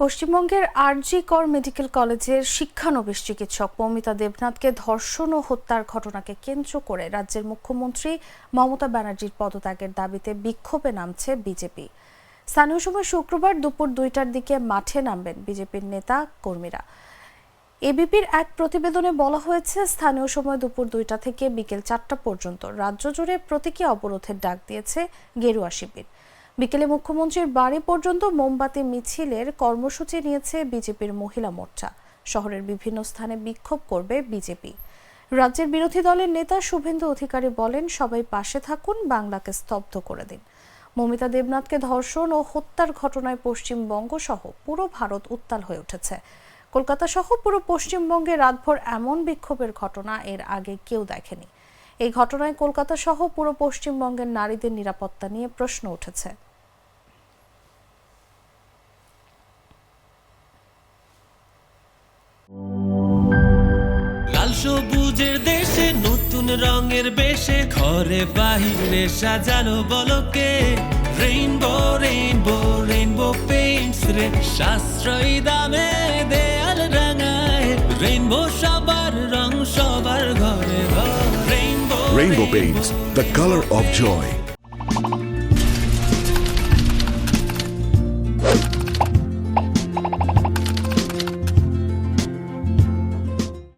পশ্চিমবঙ্গের আরজি কর মেডিকেল কলেজের শিক্ষানবিশ চিকিৎসক মমিতা দেবনাথকে ধর্ষণ ও হত্যার ঘটনাকে কেন্দ্র করে রাজ্যের মুখ্যমন্ত্রী মমতা ব্যানার্জির পদত্যাগের দাবিতে বিক্ষোভে নামছে বিজেপি। স্থানীয় সময় শুক্রবার দুপুর দুইটার দিকে মাঠে নামবেন বিজেপির নেতা কর্মীরা। এবিপির এক প্রতিবেদনে বলা হয়েছে, স্থানীয় সময় দুপুর দুইটা থেকে বিকেল চারটা পর্যন্ত রাজ্য জুড়ে প্রতীকী অবরোধের ডাক দিয়েছে গেরুয়া শিবির। বিকেলে মুখ্যমন্ত্রীর বাড়ি পর্যন্ত মোমবাতি, মিছিলের কর্মসূচি নিয়েছে বিজেপির মহিলা মোর্চা। শহরের বিভিন্ন স্থানে বিক্ষোভ করবে বিজেপি। রাজ্যের বিরোধী দলের নেতা শুভেন্দু অধিকারী বলেন, সবাই পাশে থাকুন, বাংলাকে স্তব্ধ করে দিন। মমিতা দেবনাথকে ধর্ষণ ও হত্যার ঘটনায় পশ্চিমবঙ্গ সহ পুরো ভারত উত্তাল হয়ে উঠেছে। কলকাতা সহ পুরো পশ্চিমবঙ্গে রাতভর এমন বিক্ষোভের ঘটনা এর আগে কেউ দেখেনি। এই ঘটনায় কলকাতা সহ পুরো পশ্চিমবঙ্গের নারীদের নিরাপত্তা নিয়ে প্রশ্ন উঠেছে। সবুজের দেশে নতুন রঙের বেশে ঘরে বাহিরে সাজানো বলকে। রেইনবো রেইনবো রেইনবো পেইন্টস রে সাশ্রয়ী দামে দেয়াল রাঙায়। রেইনবো সবার রং সবার ঘরে ঘর। Rainbow rainbow paints the colour of joy.